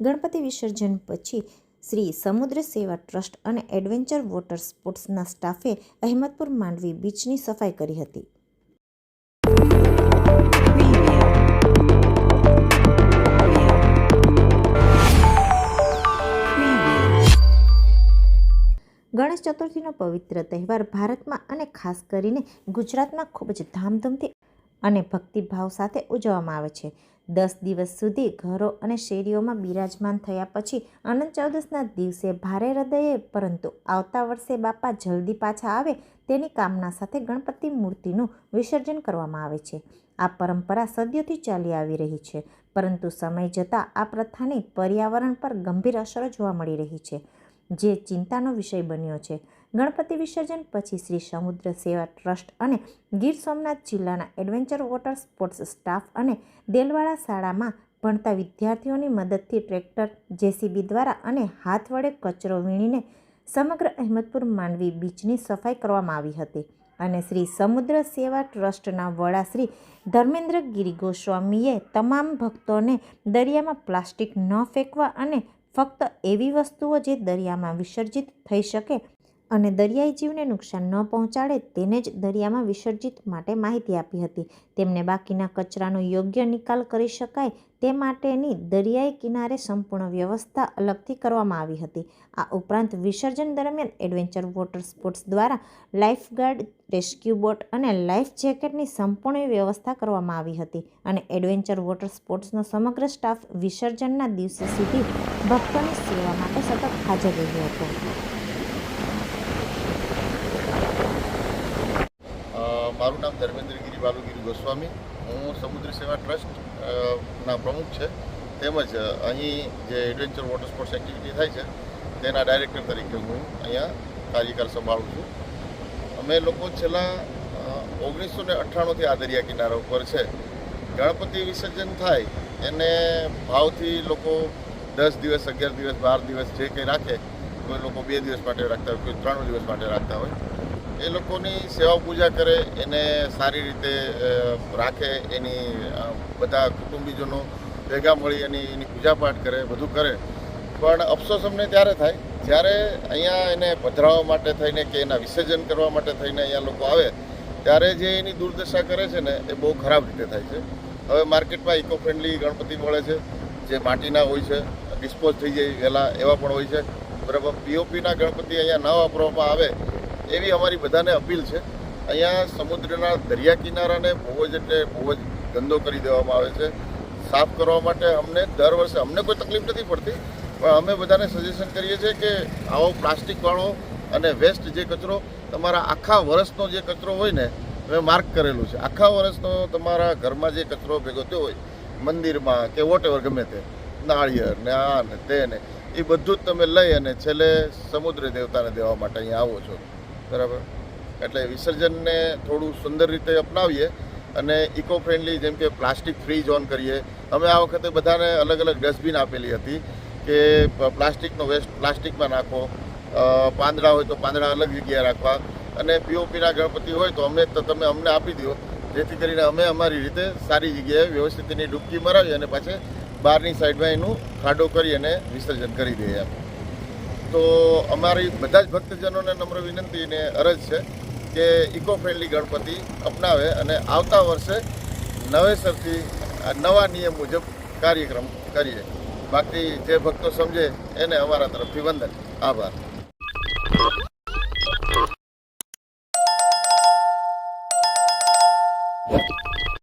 ગણપતિ વિસર્જન પછી શ્રી સમુદ્ર સેવા ટ્રસ્ટ અને એડવેન્ચર વોટર સ્પોર્ટ્સના સ્ટાફે અહેમદપુર માંડવી બીચની સફાઈ કરી હતી. ગણેશ ચતુર્થીનો પવિત્ર તહેવાર ભારતમાં અને ખાસ કરીને ગુજરાતમાં ખૂબ જ ધામધૂમથી અને ભક્તિભાવ સાથે ઉજવવામાં આવે છે. દસ દિવસ સુધી ઘરો અને શેરીઓમાં બિરાજમાન થયા પછી અનંત ચૌદસના દિવસે ભારે હૃદયે, પરંતુ આવતા વર્ષે બાપા જલ્દી પાછા આવે તેની કામના સાથે ગણપતિ મૂર્તિનું વિસર્જન કરવામાં આવે છે. આ પરંપરા સદીઓથી ચાલી આવી રહી છે, પરંતુ સમય જતાં આ પ્રથાની પર્યાવરણ પર ગંભીર અસરો જોવા મળી રહી છે, જે ચિંતાનો વિષય બન્યો છે. ગણપતિ વિસર્જન પછી શ્રી સમુદ્ર સેવા ટ્રસ્ટ અને ગીર સોમનાથ જિલ્લાના એડવેન્ચર વોટર સ્પોર્ટ્સ સ્ટાફ અને દેલવાડા શાળામાં ભણતા વિદ્યાર્થીઓની મદદથી ટ્રેક્ટર, જેસીબી દ્વારા અને હાથ વડે કચરો વીણીને સમગ્ર અહેમદપુર માંડવી બીચની સફાઈ કરવામાં આવી હતી. અને શ્રી સમુદ્ર સેવા ટ્રસ્ટના વડા શ્રી ધર્મેન્દ્ર ગિરી ગોસ્વામીએ તમામ ભક્તોને દરિયામાં પ્લાસ્ટિક ન ફેંકવા અને ફક્ત એવી વસ્તુઓ જે દરિયામાં વિસર્જિત થઈ શકે અને દરિયાઈ જીવને નુકસાન ન પહોંચાડે તેને જ દરિયામાં વિસર્જિત માટે માહિતી આપી હતી. તેમને બાકીના કચરાનો યોગ્ય નિકાલ કરી શકાય તે માટેની દરિયાઈ કિનારે સંપૂર્ણ વ્યવસ્થા અલગથી કરવામાં આવી હતી. આ ઉપરાંત વિસર્જન દરમિયાન એડવેન્ચર વોટર સ્પોર્ટ્સ દ્વારા લાઇફગાર્ડ રેસ્ક્યુ બોટ અને લાઈફ જેકેટની સંપૂર્ણ વ્યવસ્થા કરવામાં આવી હતી અને એડવેન્ચર વોટર સ્પોર્ટ્સનો સમગ્ર સ્ટાફ વિસર્જનના દિવસે સુધી ભક્તોની સેવા માટે સતત હાજર રહ્યો હતો. મારું નામ ધર્મેન્દ્રગીરી બાલુગીરી ગોસ્વામી. હું સમુદ્ર સેવા ટ્રસ્ટ ના પ્રમુખ છે. તેમજ અહીં જે એડવેન્ચર વોટર સ્પોર્ટ્સ એક્ટિવિટી થાય છે, તેના ડાયરેક્ટર તરીકે હું અહીંયા કાર્યકાળ સંભાળું છું. અમે લોકો છેલ્લા ઓગણીસો ને અઠ્ઠાણુંથી આ દરિયા કિનારા ઉપર છે. ગણપતિ વિસર્જન થાય, એને ભાવથી લોકો દસ દિવસ, અગિયાર દિવસ, બાર દિવસ જે કંઈ રાખે, કોઈ લોકો બે દિવસ માટે રાખતા હોય, કોઈ ત્રણ દિવસ માટે રાખતા હોય. એ લોકોની સેવા પૂજા કરે, એને સારી રીતે રાખે, એની બધા કુટુંબીજનો ભેગા મળી એની એની પૂજાપાઠ કરે, બધું કરે. પણ અફસોસ અમને ત્યારે થાય, જ્યારે અહીંયા એને પધરાવવા માટે થઈને કે એના વિસર્જન કરવા માટે થઈને અહીંયા લોકો આવે, ત્યારે જે એની દુર્દશા કરે છે ને, એ બહુ ખરાબ રીતે થાય છે. હવે માર્કેટમાં ઇકો ફ્રેન્ડલી ગણપતિ મળે છે, જે માટીના હોય છે, ડિસ્પોઝ થઈ જાય વહેલા એવા પણ હોય છે. બરાબર પીઓપીના ગણપતિ અહીંયા ન વાપરવામાં આવે એવી અમારી બધાને અપીલ છે. અહીંયા સમુદ્રના દરિયા કિનારાને બહુ જ એટલે બહુ જ ગંદો કરી દેવામાં આવે છે. સાફ કરવા માટે અમને દર વર્ષે અમને કોઈ તકલીફ નથી પડતી, પણ અમે બધાને સજેશન કરીએ છીએ કે આવો પ્લાસ્ટિકવાળો અને વેસ્ટ જે કચરો તમારા આખા વર્ષનો જે કચરો હોય ને મેં માર્ક કરેલું છે. આખા વર્ષનો તમારા ઘરમાં જે કચરો ભેગો થયો હોય, મંદિરમાં કે વોટ ગમે તે, નાળિયેર ને આ ને તે ને, એ બધું જ તમે લઈ અને છેલ્લે સમુદ્ર દેવતાને દેવા માટે અહીંયા આવો છો. બરાબર? એટલે વિસર્જનને થોડું સુંદર રીતે અપનાવીએ અને ઇકો ફ્રેન્ડલી જેમ કે પ્લાસ્ટિક ફ્રી ઝોન કરીએ. અમે આ વખતે બધાને અલગ અલગ ડસ્ટબિન આપેલી હતી કે પ્લાસ્ટિકનો વેસ્ટ પ્લાસ્ટિકમાં નાખો. પાંદડા હોય તો પાંદડા અલગ જગ્યાએ રાખવા. અને પીઓપીના ગણપતિ હોય તો અમે તો તમે અમને આપી દો. જેથી કરીને અમે અમારી રીતે સારી જગ્યાએ વ્યવસ્થિત એની ડૂબકી મરાવી અને પાછી બહારની સાઈડમાં એનું ખાડો કરી અને વિસર્જન કરી દઈએ એમ તો અમારી બધા જ ભક્તજનોને નમ્ર વિનંતી અને અરજ છે કે ઇકો ફ્રેન્ડલી ગણપતિ અપનાવે અને આવતા વર્ષે નવેસરથી નવા નિયમ મુજબ કાર્યક્રમ કરીએ. બાકી જે ભક્તો સમજે એને અમારા તરફથી વંદન. આભાર.